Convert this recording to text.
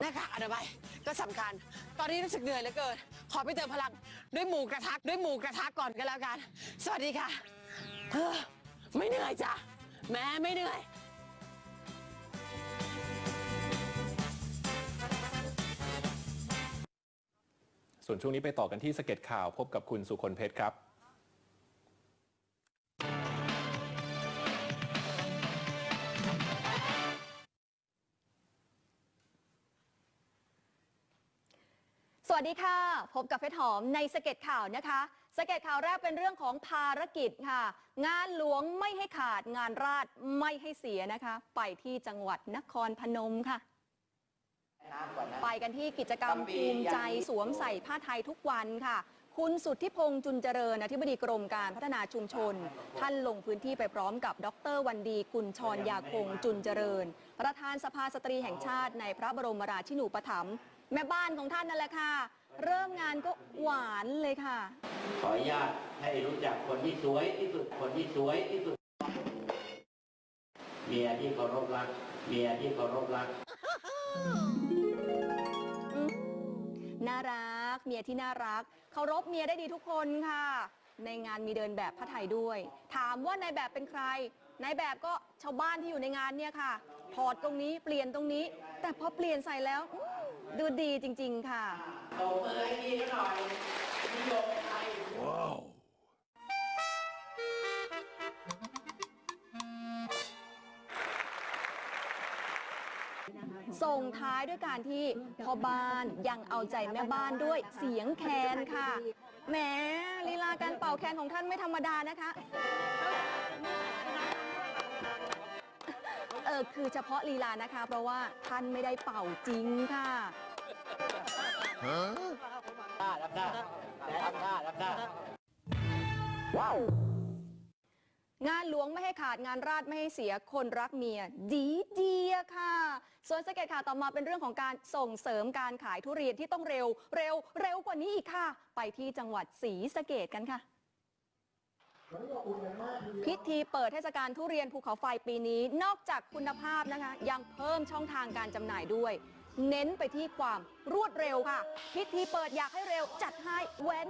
หน้ากากอนามัยก็สำคัญ ตอนนี้รู้สึกเหนื่อยเหลือเกิน ขอไปเติมพลังด้วยหมูกระทะด้วยหมูกระทะก่อนกันแล้วกัน สวัสดีค่ะเฮ้อไม่เหนื่อยจ้ะแม้ไม่เหนื่อยส่วนช่วงนี้ไปต่อกันที่สเก็ตข่าวพบกับคุณสุคนเพชรครับ สวัสดีค่ะ พบกับเพชรหอมในสเก็ตข่าวนะคะสเก็ตข่าวแรกเป็นเรื่องของภารกิจค่ะ งานหลวงไม่ให้ขาดงานราชไม่ให้เสียนะคะ ไปที่จังหวัดนครพนมค่ะ ไปกันที่กิจกรรมภูมิใจสวมใส่ผ้าไทยทุกวันค่ะ คุณสุทธิพงษ์จุนเจริญอธิบดีกรมการพัฒนาชุมชน ท่านลงพื้นที่ไปพร้อมกับ ดรวันดีกุลชรยาคงจุนเจริญ ประธานสภาสตรีแห่งชาติในพระบรมราชินูปถัมภ์ แม่บ้านของท่านนั่นแหละค่ะ เริ่มงานก็หวานเลยค่ะ ขออนุญาตให้รู้จักคนที่สวยที่สุดคนที่สวยที่สุด เมียที่เคารพรัก เมียที่เคารพรัก น่ารัก เมียที่น่ารัก เคารพเมียได้ดีทุกคนค่ะ ในงานมีเดินแบบผ้าไทยด้วย ถามว่านายแบบเป็นใคร นายแบบก็ชาวบ้านที่อยู่ในงานเนี่ยค่ะ ถอดตรงนี้เปลี่ยนตรงนี้ แต่พอเปลี่ยนใส่แล้วอื้อ ดูดีจริง ๆ ค่ะ ตบมือให้ดีหน่อยนิยมไทยส่งท้ายด้วยการที่พ่อบ้านยังเอาใจแม่บ้านด้วยเสียงแคนค่ะแหมลีลาการเป่าแคนของท่านไม่ธรรมดานะคะเออคือเฉพาะลีลานะคะ เพราะว่าท่านไม่ได้เป่าจริงค่ะ ท่ารับได้ทำท่ารับได้งานหลวงไม่ให้ขาดงานราชไม่ให้เสียคนรักเมีย ดีเดียค่ะ ส่วนสเก็ตข่าวต่อมาเป็นเรื่องของการส่งเสริมการขายทุเรียนที่ต้องเร็ว เร็ว เร็วกว่านี้อีกค่ะ ไปที่จังหวัดศรีสะเกดกันค่ะ พิธีเปิดเทศกาลทุเรียนภูเขาไฟปีนี้ นอกจากคุณภาพนะคะ ยังเพิ่มช่องทางการจำหน่ายด้วย เน้นไปที่ความรวดเร็วค่ะ พิธีเปิดอยากให้เร็วจัดให้เว้น